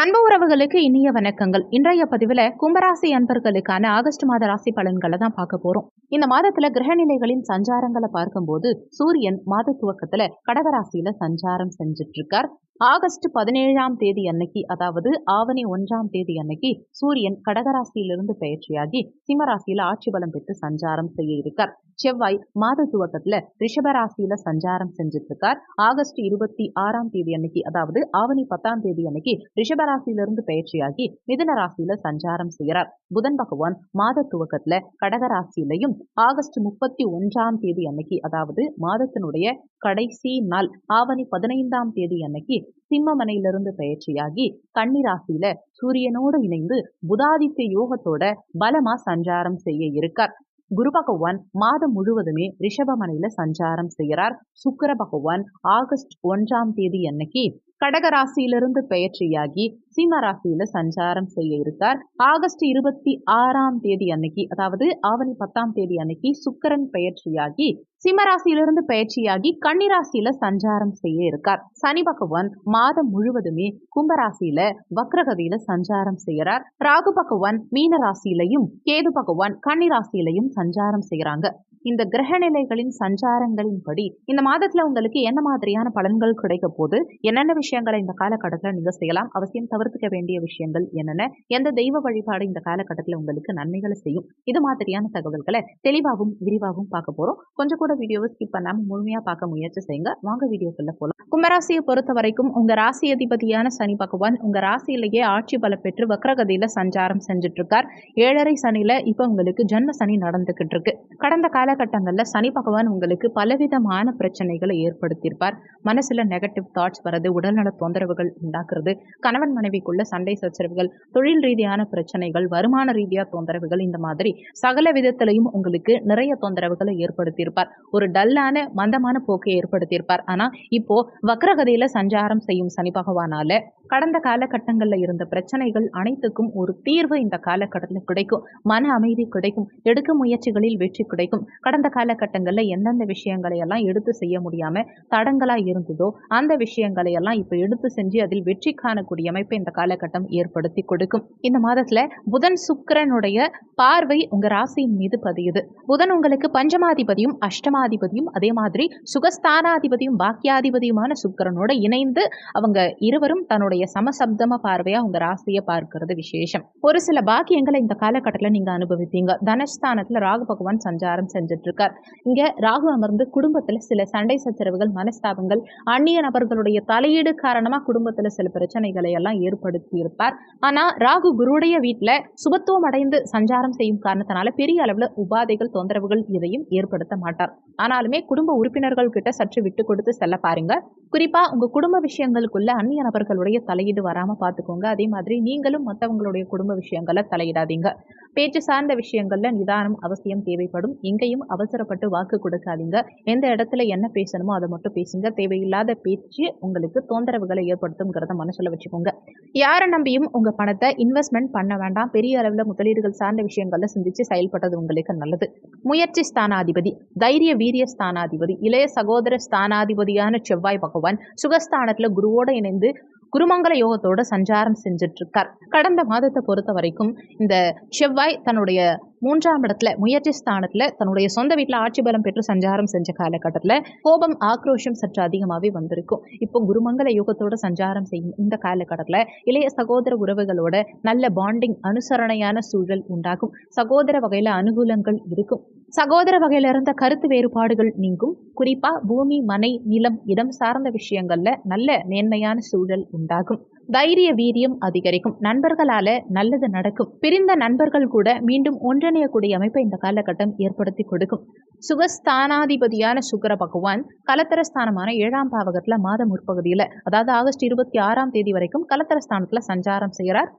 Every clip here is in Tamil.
அன்பு உறவுகளுக்கு இனிய வணக்கங்கள். இன்றைய பதிவில் கும்பராசி அன்பர்களுக்கான ஆகஸ்ட் மாத ராசி பலன்களை தான் பார்க்க போறோம். இந்த மாதத்துல கிரகநிலைகளின் சஞ்சாரங்களை பார்க்கும்போது சூரியன் மாத துவக்கத்துல கடகராசியில சஞ்சாரம் செஞ்சுட்டு இருக்கார். ஆகஸ்ட் பதினேழாம் தேதி அன்னைக்கு அதாவது ஆவணி ஒன்றாம் தேதி அன்னைக்கு சூரியன் கடகராசியிலிருந்து பயிற்சியாகி சிம்மராசியில ஆட்சி பலம் பெற்று சஞ்சாரம் செய்ய இருக்கார். செவ்வாய் மாத துவக்கத்துல ரிஷபராசியில சஞ்சாரம் செஞ்சுட்டு இருக்கார் ஆகஸ்ட் இருபத்தி ஆறாம் தேதி அன்னைக்கு அதாவது ஆவணி பத்தாம் தேதி அன்னைக்கு ரிஷபராசியிலிருந்து பயிற்சியாகி மிதன ராசியில சஞ்சாரம் செய்கிறார். புதன் பகவான் மாத துவக்கத்துல கடகராசியிலையும் ஆகஸ்ட் முப்பத்தி ஒன்றாம் தேதி அன்னைக்கு அதாவது மாதத்தினுடைய கடைசி நாள் ஆவணி பதினைந்தாம் தேதி அன்னைக்கு சிம்மமனையிலிருந்து பயிற்சியாகி கன்னிராசியில சூரியனோடு இணைந்து புதாதித்ய யோகத்தோட பலமா சஞ்சாரம் செய்ய இருக்கார். குரு பகவான் மாதம் முழுவதுமே ரிஷபமனையில சஞ்சாரம் செய்கிறார் சுக்கர பகவான் ஆகஸ்ட் ஒன்றாம் தேதி அன்னைக்கு கடகராசியிலிருந்து பெயர்ச்சியாகி சிம்ம ராசியில சஞ்சாரம் செய்ய இருக்கார். ஆகஸ்ட் இருபத்தி ஆறாம் தேதி அன்னைக்கு அதாவது ஆவணி பத்தாம் தேதி அன்னைக்கு சுக்கரன் பெயர்ச்சியாகி சிம்மராசியிலிருந்து பெயர்ச்சியாகி பயிற்சியாகி கன்னிராசியில சஞ்சாரம் செய்ய இருக்கார். சனி பகவான் மாதம் முழுவதுமே கும்பராசியில வக்ரகதியில சஞ்சாரம் செய்யறார். ராகு பகவான் மீன ராசியிலையும் கேது பகவான் கன்னிராசியிலையும் சஞ்சாரம் செய்யறாங்க. இந்த கிரகநிலைகளின் சஞ்சாரங்களின்படி இந்த மாதத்துல உங்களுக்கு என்ன மாதிரியான பலன்கள் கிடைக்க போது என்னென்ன விஷயங்களை இந்த காலகட்டத்தில் நீங்க செய்யலாம்? அவசியம் தவிர்த்துக்க வேண்டிய விஷயங்கள் என்னென்ன? எந்த தெய்வ வழிபாடு இந்த காலகட்டத்தில் உங்களுக்கு நன்மைகளை செய்யும்? இது மாதிரியான தகவல்களை தெளிவாகவும் விரிவாகவும் பார்க்க போறோம். கொஞ்சம் கூட வீடியோவை ஸ்கிப் பண்ணாம முழுமையா பார்க்க முயற்சி செய்யுங்க. வாங்க வீடியோக்குள்ள போலாம். கும்பராசியை பொறுத்த வரைக்கும் உங்க ராசி அதிபதியான சனி பகவான் உங்க ராசியிலேயே ஆட்சி பல பெற்று வக்ரகதியில சஞ்சாரம் செஞ்சுட்டு இருக்கார். ஏழரை சனியில இப்ப உங்களுக்கு ஜென்ம சனி நடந்துகிட்டு இருக்கு. கடந்த கால காலகட்டங்களில் சனி பகவான் உங்களுக்கு பலவிதமான பிரச்சனைகளை ஏற்படுத்தியிருப்பார். மனசுல நெகட்டிவ் தாட்ஸ் வர்றது உடல்நல தொந்தரவுகள் உண்டாக்குறது கணவன் மனைவிக்குள்ள சண்டை சச்சரவுகள் தொழில் ரீதியான பிரச்சனைகள் வருமான ரீதியாக தொந்தரவுகள் இந்த மாதிரி சகல விதத்திலையும் உங்களுக்கு நிறைய தொந்தரவுகளை ஏற்படுத்தியிருப்பார். ஒரு டல்லான மந்தமான போக்கை ஏற்படுத்தியிருப்பார். ஆனா இப்போ வக்ரகதியில சஞ்சாரம் செய்யும் சனி பகவானால கடந்த காலகட்டங்களில் இருந்த பிரச்சனைகள் அனைத்துக்கும் ஒரு தீர்வு இந்த காலகட்டத்தில் கிடைக்கும். மன அமைதி கிடைக்கும். எடுக்கும் முயற்சிகளில் வெற்றி கிடைக்கும். கடந்த காலகட்டங்களில் எந்தெந்த விஷயங்களை எல்லாம் எடுத்து செய்ய முடியாம தடங்களாக இருந்ததோ அந்த விஷயங்களை எல்லாம் இப்போ எடுத்து செஞ்சு அதில் வெற்றி காணக்கூடிய அமைப்பை இந்த காலகட்டம் ஏற்படுத்தி கொடுக்கும். இந்த மாதத்துல புதன் சுக்கரனுடைய பார்வை உங்க ராசியின் மீது பதியுது. புதன் உங்களுக்கு பஞ்சமாதிபதியும் அஷ்டமாதிபதியும் அதே மாதிரி சுகஸ்தானாதிபதியும் பாக்கியாதிபதியுமான சுக்கரனோட இணைந்து அவங்க இருவரும் தன்னுடைய சமசப்தம பார்வையா உங்க ராசியை பார்க்கிறது விசேஷம். ஒரு சில பாக்கியங்களை இந்த காலகட்டத்தில் நீங்க அனுபவிப்பீங்க. தனஸ்தானத்துல ராகு பகவான் சஞ்சாரம் செஞ்சு செஞ்சுட்டு இருக்கார் இங்க ராகு அமர்ந்து குடும்பத்துல சில சண்டை சச்சரவுகள் மனஸ்தாபங்கள் அந்நிய நபர்களுடைய தலையீடு காரணமா குடும்பத்துல சில பிரச்சனைகளை எல்லாம் ஏற்படுத்தி இருப்பார் ஆனா ராகு குருடைய வீட்டுல சுபத்துவம் அடைந்து சஞ்சாரம் செய்யும் காரணத்தினால பெரிய அளவுல உபாதைகள் தொந்தரவுகள் இதையும் ஏற்படுத்த மாட்டார். ஆனாலுமே குடும்ப உறுப்பினர்கள் கிட்ட சற்று விட்டு கொடுத்து செல்ல பாருங்க. குறிப்பா உங்க குடும்ப விஷயங்களுக்குள்ள அந்நிய நபர்களுடைய தலையீடு வராம பாத்துக்கோங்க. அதே மாதிரி நீங்களும் மற்றவங்களுடைய குடும்ப விஷயங்களை தலையிடாதீங்க. பேச்சு சார்ந்த விஷயங்கள்ல நிதானம் அவசியம் தேவைப்படும். எங்கேயும் அவசரப்பட்டு வாக்கு கொடுக்காதீங்க. எந்த இடத்துல என்ன பேசணுமோ அதை மட்டும் பேசுங்க. தேவையில்லாத பேச்சு உங்களுக்கு தொந்தரவுகளை ஏற்படுத்தும்ங்கிறத மனசுல வச்சுக்கோங்க. யாரை நம்பியும் உங்க பணத்தை இன்வெஸ்ட்மெண்ட் பண்ண வேண்டாம். பெரிய அளவுல முதலீடுகள் சார்ந்த விஷயங்கள்ல சிந்திச்சு செயல்பட்டது உங்களுக்கு நல்லது. முயற்சி ஸ்தானாதிபதி தைரிய வீரிய ஸ்தானாதிபதி இளைய சகோதர ஸ்தானாதிபதியான செவ்வாய் பகவான் பகவான் சுகஸ்தானத்துல குருவோட இணைந்து குருமங்கல யோகத்தோட சஞ்சாரம் செஞ்சுட்டு இருக்கார் கடந்த மாதத்தை பொறுத்த வரைக்கும் இந்த செவ்வாய் தன்னுடைய மூன்றாம் இடத்துல முயற்சி ஸ்தானத்துல தன்னுடைய சொந்த வீட்டில் ஆட்சி பலம் பெற்று சஞ்சாரம் செஞ்ச காலகட்டத்தில் கோபம் ஆக்ரோஷம் சற்று அதிகமாகவே வந்திருக்கும். இப்போ குருமங்கல யோகத்தோட சஞ்சாரம் செய்யும் இந்த காலகட்டத்தில் இளைய சகோதர உறவுகளோட நல்ல பாண்டிங் அனுசரணையான சூழல் உண்டாகும். சகோதர வகையில அனுகூலங்கள் இருக்கும். சகோதர வகையில இருந்த கருத்து வேறுபாடுகள் நீங்கும். குறிப்பா பூமி மனை நிலம் இடம் சார்ந்த விஷயங்கள்ல நல்ல மேன்மையான சூழல் உண்டாகும். தைரிய வீரியம் அதிகரிக்கும். நண்பர்களால நல்லது நடக்கும். பிரிந்த நண்பர்கள் கூட மீண்டும் ஒன்றிணையக்கூடிய அமைப்பை இந்த காலகட்டம் ஏற்படுத்தி கொடுக்கும். சுகஸ்தானாதிபதியான சுக்கர பகவான் கலத்தரஸ்தானமான ஏழாம் பாவகத்துல மாத முற்பகுதியில அதாவது ஆகஸ்ட் இருபத்தி ஆறாம் தேதி வரைக்கும் கலத்தரஸ்தானத்துல சஞ்சாரம் செய்கிறார்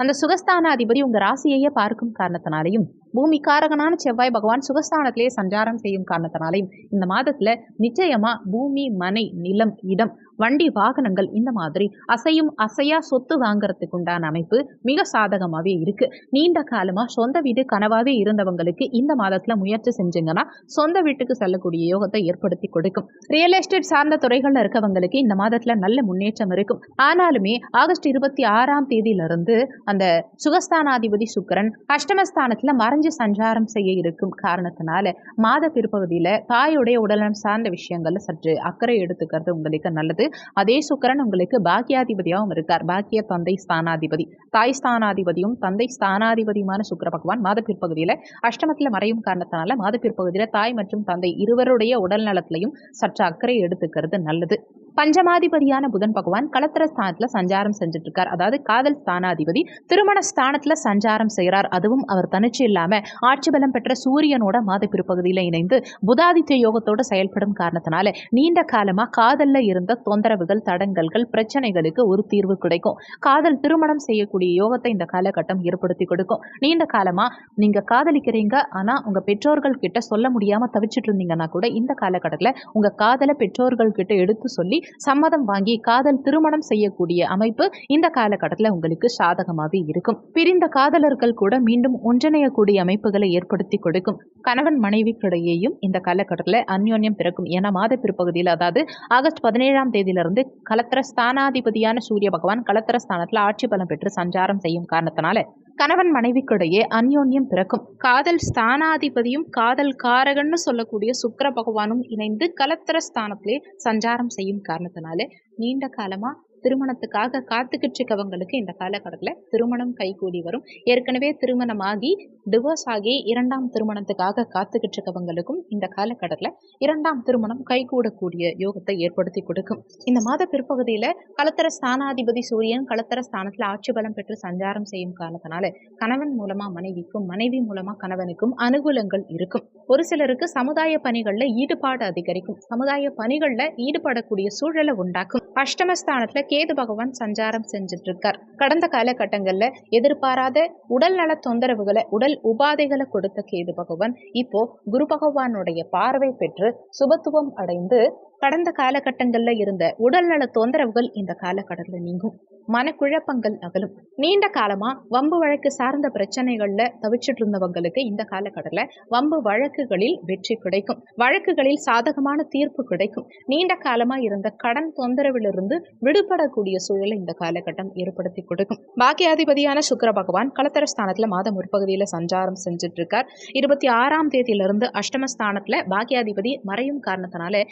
அந்த சுகஸ்தானாதிபதி உங்க ராசியையே பார்க்கும் காரணத்தினாலையும் பூமி காரகனான செவ்வாய் பகவான் சுகஸ்தானத்திலே சஞ்சாரம் செய்யும் காரணத்தினாலையும் இந்த மாதத்துல நிச்சயமா பூமி மனை நிலம் இடம் வண்டி வாகனங்கள் இந்த மாதிரி அசையும் அசையா சொத்து வாங்குறதுக்கு உண்டான அமைப்பு மிக சாதகமாகவே இருக்கு. நீண்ட காலமா சொந்த வீடு கனவாவே இருந்தவங்களுக்கு இந்த மாதத்துல முயற்சி செஞ்சீங்கன்னா சொந்த வீட்டுக்கு செல்லக்கூடிய யோகத்தை ஏற்படுத்தி கொடுக்கும். ரியல் எஸ்டேட் சார்ந்த துறைகள்ல இருக்கவங்களுக்கு இந்த மாதத்துல நல்ல முன்னேற்றம் இருக்கும். ஆனாலுமே ஆகஸ்ட் இருபத்தி ஆறாம் தேதியிலிருந்து அந்த சுகஸ்தானாதிபதி சுக்கிரன் அஷ்டமஸ்தானத்துல மறைஞ்சு சஞ்சாரம் செய்ய இருக்கும் காரணத்தினால மாத பிற்பகுதியில தாயுடைய உடல்நலம் சார்ந்த விஷயங்கள்ல சற்று அக்கறை எடுத்துக்கிறது உங்களுக்கு நல்லது. அதே சுக்கரன் உங்களுக்கு பாக்கியாதிபதியாகவும் இருக்கார். பாக்கிய தந்தை ஸ்தானாதிபதி. தாய் ஸ்தானாதிபதியும் தந்தை ஸ்தானாதிபதியுமான சுக்கிர பகவான் மாத பிற்பகுதியில அஷ்டமத்துல மறையும் காரணத்தினால மாத பிற்பகுதியில தாய் மற்றும் தந்தை இருவருடைய உடல் நலத்திலையும் சற்று அக்கறை எடுத்துக்கிறது நல்லது. பஞ்சமாதிபதியான புதன் பகவான் கலத்திர ஸ்தானத்துல சஞ்சாரம் செஞ்சுட்டு இருக்கார் அதாவது காதல் ஸ்தானாதிபதி திருமண ஸ்தானத்துல சஞ்சாரம் செய்கிறார் அதுவும் அவர் தனிச்சு இல்லாம ஆட்சி பலம் பெற்ற சூரியனோட மாத பிற்பகுதியில இணைந்து புதாதித்ய யோகத்தோட செயல்படும் காரணத்தினால நீண்ட காலமா காதல்ல இருந்த தொந்தரவுகள் தடங்கல்கள் பிரச்சனைகளுக்கு ஒரு தீர்வு கிடைக்கும். காதல் திருமணம் செய்யக்கூடிய யோகத்தை இந்த காலகட்டம் ஏற்படுத்தி கொடுக்கும். நீண்ட காலமா நீங்க காதலிக்கிறீங்க. ஆனா உங்க பெற்றோர்கள் கிட்ட சொல்ல முடியாம தவிச்சிட்டு இருந்தீங்கன்னா கூட இந்த காலகட்டத்துல உங்க காதலை பெற்றோர்கள் கிட்ட எடுத்து சொல்லி சம்மதம் வாங்கி காதல் திருமணம் செய்யக்கூடிய அமைப்பு இந்த காலகட்டத்தில் உங்களுக்கு சாதகமாகவே இருக்கும். பிரிந்த காதலர்கள் கூட மீண்டும் ஒன்றிணையக்கூடிய அமைப்புகளை ஏற்படுத்தி கொடுக்கும். கணவன் மனைவிக்கிடையேயும் இந்த காலகட்டத்தில் அந்யோன்யம் பிறக்கும். ஏன்னா மாத பிற்பகுதியில் அதாவது ஆகஸ்ட் பதினேழாம் தேதியிலிருந்து கலத்திர ஸ்தானாதிபதியான சூரிய பகவான் கலத்திர ஸ்தானத்தில் ஆட்சி பலம் பெற்று சஞ்சாரம் செய்யும் காரணத்தினால கணவன் மனைவிக்கிடையே அந்யோன்யம் பிறக்கும். காதல் ஸ்தானாதிபதியும் காதல் காரகன்னு சொல்லக்கூடிய சுக்கிர பகவானும் இணைந்து கலத்திர ஸ்தானத்திலே சஞ்சாரம் செய்யும் காரணத்தினாலே நீண்ட காலமாக திருமணத்துக்காக காத்துக்கிட்டு இருக்கவங்களுக்கு இந்த காலகட்டத்தில் திருமணம் கைகூடி வரும். ஏற்கனவே திருமணமாகி டிவோர்ஸ் ஆகி இரண்டாம் திருமணத்துக்காக காத்துக்கிட்டு இருக்கவங்களுக்கும் இந்த காலகட்டத்தில் இரண்டாம் திருமணம் கைகூடக்கூடிய யோகத்தை ஏற்படுத்தி கொடுக்கும். இந்த மாத பிற்பகுதியில் களத்தர ஸ்தானாதிபதி சூரியன் களத்தர ஸ்தானத்தில் ஆட்சி பலம் பெற்று சஞ்சாரம் செய்யும் காரணத்தினால கணவன் மூலமாக மனைவிக்கும் மனைவி மூலமாக கணவனுக்கும் அனுகூலங்கள் இருக்கும். ஒரு சிலருக்கு சமுதாய பணிகளில் ஈடுபாடு அதிகரிக்கும். சமுதாய பணிகளில் ஈடுபடக்கூடிய சூழலை உண்டாக்கும். அஷ்டமஸ்தானத்துல கேது பகவான் சஞ்சாரம் செஞ்சுட்டு இருக்கார் கடந்த காலகட்டங்கள்ல எதிர்பாராத உடல் நல தொந்தரவுகளை உடல் உபாதைகளை கொடுத்த கேது பகவான் இப்போ குரு பகவானுடைய பார்வை பெற்று சுபத்துவம் அடைந்து கடந்த காலகட்டங்கள்ல இருந்த உடல்நல தொந்தரவுகள் இந்த காலகட்டத்தில் நீங்கும். மனக்குழப்பங்கள் அகலும். நீண்ட காலமா வம்பு வழக்கு சார்ந்த பிரச்சனைகள்ல தவிச்சிட்டு இருந்தவங்களுக்கு இந்த காலகட்டத்தில் வம்பு வழக்குகளில் வெற்றி கிடைக்கும். வழக்குகளில் சாதகமான தீர்ப்பு கிடைக்கும். நீண்ட காலமா இருந்த கடன் தொந்தரவிலிருந்து விடுபடக்கூடிய சூழலை இந்த காலகட்டம் ஏற்படுத்தி கொடுக்கும். பாக்கியாதிபதியான சுக்கர பகவான் கலத்தரஸ்தானத்துல மாதம் முற்பகுதியில சஞ்சாரம் செஞ்சுட்டு இருக்கார் இருபத்தி ஆறாம் தேதியிலிருந்து அஷ்டமஸ்தானத்துல பாக்கியாதிபதி மறையும் காரணத்தினால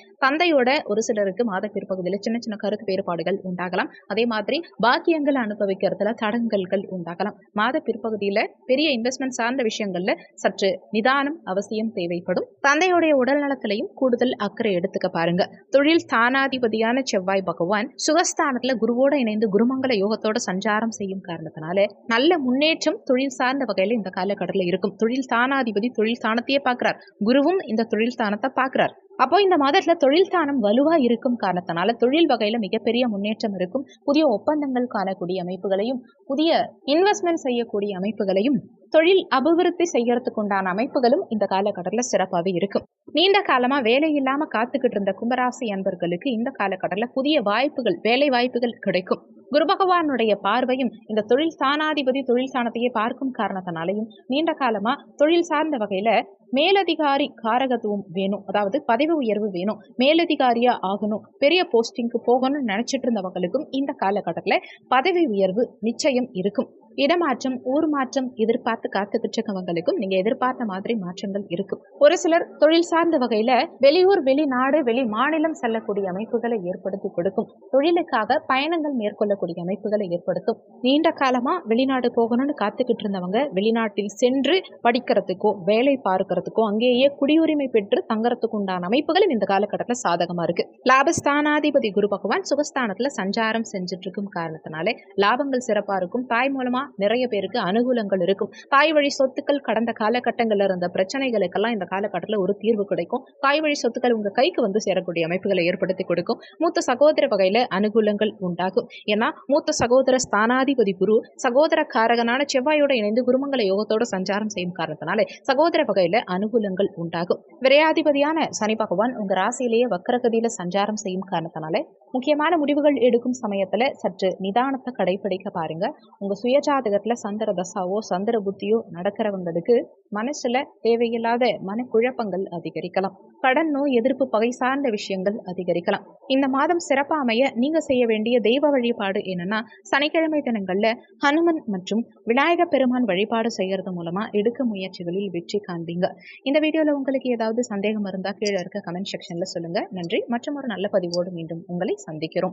தந்தையோட ஒரு சிலருக்கு மாத பிற்பகுதியில் சின்ன சின்ன கருத்து வேறுபாடுகள் உண்டாகலாம். அதே மாதிரி பாக்கியங்களை அனுபவிக்கிறதுல தடங்கல்கள் உண்டாகலாம். மாத பிற்பகுதியில பெரிய இன்வெஸ்ட்மெண்ட் சார்ந்த விஷயங்கள்ல சற்று நிதானம் அவசியம் தேவைப்படும். தந்தையுடைய உடல் நலத்திலையும் கூடுதல் அக்கறை எடுத்துக்க பாருங்க. தொழில் ஸ்தானாதிபதியான செவ்வாய் பகவான் சுகஸ்தானத்துல குருவோட இணைந்து குருமங்கல யோகத்தோட சஞ்சாரம் செய்யும் காரணத்தினால நல்ல முன்னேற்றம் தொழில் சார்ந்த வகையில இந்த காலகட்டத்தில் இருக்கும். தொழில் ஸ்தானாதிபதி தொழில் ஸ்தானத்தையே பார்க்கிறார். குருவும் இந்த தொழில் ஸ்தானத்தை பார்க்கிறார். அப்போ இந்த மாதத்துல தொழில் ஸ்தானம் வலுவா இருக்கும் காரணத்தினால தொழில் வகையில மிகப்பெரிய முன்னேற்றம் இருக்கும். புதிய ஒப்பந்தங்கள் காணக்கூடிய அமைப்புகளையும் புதிய இன்வெஸ்ட்மெண்ட் செய்யக்கூடிய அமைப்புகளையும் தொழில் அபிவிருத்தி செய்யறதுக்கு உண்டான அமைப்புகளும் இந்த காலகட்டத்தில் சிறப்பாகவே இருக்கும். நீண்ட காலமா வேலை இல்லாம காத்துக்கிட்டு இருந்த கும்பராசி அன்பர்களுக்கு இந்த காலகட்டத்தில் புதிய வாய்ப்புகள் வேலை வாய்ப்புகள் கிடைக்கும். குரு பகவானுடைய பார்வையும் இந்த தொழில் சாணாதிபதி தொழில் சாணத்தையே பார்க்கும் காரணத்தினாலையும் நீண்ட காலமா தொழில் சார்ந்த வகையில மேலதிகாரி காரகத்துவம் வேணும். அதாவது பதவி உயர்வு வேணும். மேலதிகாரியா ஆகணும். பெரிய போஸ்டிங்க்கு போகணும்னு நினைச்சிட்டு இருந்தவங்களுக்கும் இந்த காலகட்டத்தில் பதவி உயர்வு நிச்சயம் இருக்கும். இடமாற்றம் ஊர் மாற்றம் எதிர்பார்த்து காத்துக்கிட்டு இருக்கவங்களுக்கும் நீங்க எதிர்பார்த்த மாதிரி மாற்றங்கள் இருக்கும். ஒரு சிலர் தொழில் சார்ந்த வகையில வெளியூர் வெளிநாடு வெளி மாநிலம் செல்லக்கூடிய அமைப்புகளை ஏற்படுத்தி கொடுக்கும். தொழிலுக்காக பயணங்கள் மேற்கொள்ளக்கூடிய அமைப்புகளை ஏற்படுத்தும். நீண்ட காலமா வெளிநாடு போகணும்னு காத்துக்கிட்டு இருந்தவங்க வெளிநாட்டில் சென்று படிக்கிறதுக்கோ வேலை பார்க்கறதுக்கோ அங்கேயே குடியுரிமை பெற்று தங்கறதுக்கு உண்டான அமைப்புகளும் இந்த காலகட்டத்தில் சாதகமா இருக்கு. லாபஸ்தானாதிபதி குரு பகவான் சுகஸ்தானத்துல சஞ்சாரம் செஞ்சுட்டு இருக்கும் காரணத்தினாலே லாபங்கள் சிறப்பா இருக்கும். தாய் மூலமா நிறைய பேருக்கு அனுகூலங்கள் இருக்கும். தாய் வழி சொத்துக்கள் கடந்த காலகட்டங்களில் இருந்த பிரச்சனைகளுக்கெல்லாம் இந்த காலகட்டத்தில் ஒரு தீர்வு கிடைக்கும். தாய் வழி சொத்துக்கள் உங்க கைக்கு வந்து சேரக்கூடிய அமைப்புகளை ஏற்படுத்தி கொடுக்கும். மூத்த சகோதர வகையில அனுகூலங்கள் உண்டாகும். ஏன்னா மூத்த சகோதர ஸ்தானாதிபதி குரு சகோதர காரகனான செவ்வாயோட இணைந்து குருமங்கல யோகத்தோடு சஞ்சாரம் செய்யும் காரணத்தினால சகோதர வகையில அனுகூலங்கள் உண்டாகும். விரையாதிபதியான சனி பகவான் உங்க ராசியிலேயே வக்கரகதியில சஞ்சாரம் செய்யும் காரணத்தினால முக்கியமான முடிவுகள் எடுக்கும் சமயத்துல சற்று நிதானத்தை கடைபிடிக்க பாருங்க. உங்க சுயஜாதகத்துல சந்திர தசாவோ சந்திர புத்தியோ நடக்கிறவங்களுக்கு மனசுல தேவையில்லாத மனக்குழப்பங்கள் அதிகரிக்கலாம். கடன் நோய் எதிர்ப்பு பகை சார்ந்த விஷயங்கள் அதிகரிக்கலாம். இந்த மாதம் சிறப்பா அமைய நீங்க செய்ய வேண்டிய தெய்வ வழிபாடு என்னன்னா சனிக்கிழமை தினங்கள்ல ஹனுமன் மற்றும் விநாயக பெருமான் வழிபாடு செய்யறது மூலமா எடுக்க முயற்சிகளில் வெற்றி காண்பீங்க. இந்த வீடியோல உங்களுக்கு ஏதாவது சந்தேகம் இருந்தா கீழே இருக்க கமெண்ட் செக்ஷன்ல சொல்லுங்க. நன்றி. மற்றும் ஒரு நல்ல பதிவோடு மீண்டும் உங்களை சந்திக்கிறோம்.